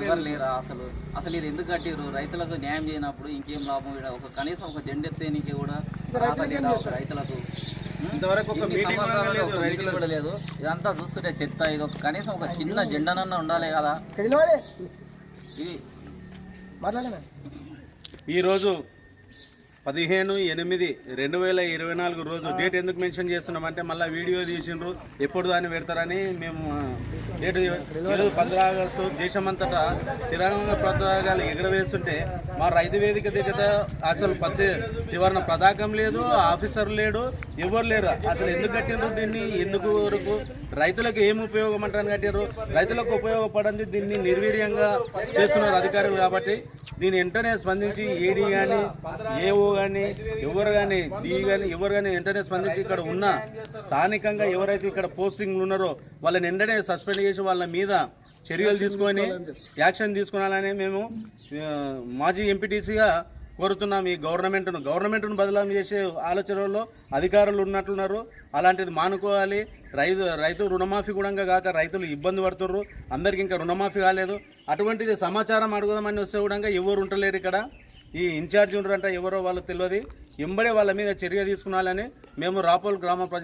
ఎవరు లేరా అసలు? అసలు ఇది ఎందుకు కట్టిరు రైతులకు న్యాయం చేయనప్పుడు ఇంకేం లాభం? ఒక కనీసం ఒక జెండా ఎత్తేనికి కూడా రైతులకు ఉం? ఇంతవరకు ఒక ఇన్ని మీటింగ్ కూడా లేదు. కూడా ఇదంతా చూస్తుంటే చెత్త. ఇది ఒక కనీసం ఒక చిన్న జెండానన్నా ఉండాలి కదా. ఇది ఈరోజు పదిహేను ఎనిమిది రెండు వేల ఇరవై నాలుగు రోజు డేట్ ఎందుకు మెన్షన్ చేస్తున్నామంటే మళ్ళీ వీడియో తీసిండ్రు. ఎప్పుడు దాన్ని పెడతారని మేము డేట్ ఈరోజు పంద్రా ఆగస్టు దేశమంతటా తిరంగ పతాకాలు ఎగురవేస్తుంటే మా రైతు వేదిక దగ్గర అసలు పత్తి నివారణ పతాకం లేదు ఆఫీసర్ లేడు ఎవరు లేరు. అసలు ఎందుకు కట్టిండ్రు దీన్ని? ఎందుకు వరకు? రైతులకు ఏం ఉపయోగం అంటారు కట్టారు రైతులకు ఉపయోగపడింది దీన్ని నిర్వీర్యంగా చేస్తున్నారు అధికారులు కాబట్టి దీని వెంటనే స్పందించి ఏడీ కానీ ఏఓ కానీ ఎవరు కానీ డి కానీ ఎవరు కానీ వెంటనే స్పందించి ఇక్కడ ఉన్న స్థానికంగా ఎవరైతే ఇక్కడ పోస్టింగ్లు ఉన్నారో వాళ్ళని వెంటనే సస్పెండ్ చేసి వాళ్ళ మీద చర్యలు తీసుకొని యాక్షన్ తీసుకోవాలని మేము మాజీ ఎంపీటీసీగా కోరుతున్నాం ఈ గవర్నమెంట్ను. గవర్నమెంట్ను బదలాం చేసే ఆలోచనలో అధికారులు ఉన్నట్లున్నారు అలాంటిది మానుకోవాలి. రైతు రైతు రుణమాఫీ కూడా కాక రైతులు ఇబ్బంది పడుతుర్రు. అందరికి ఇంకా రుణమాఫీ కాలేదు. అటువంటిది సమాచారం అడుగుదామని వస్తే కూడా ఎవరు ఉండలేరు ఇక్కడ. ఈ ఇన్ఛార్జ్ ఉండరంట ఎవరో వాళ్ళు తెలియదు ఎంబడే వాళ్ళ మీద చర్య తీసుకున్నాలని మేము రాపోల్ గ్రామ ప్రజలు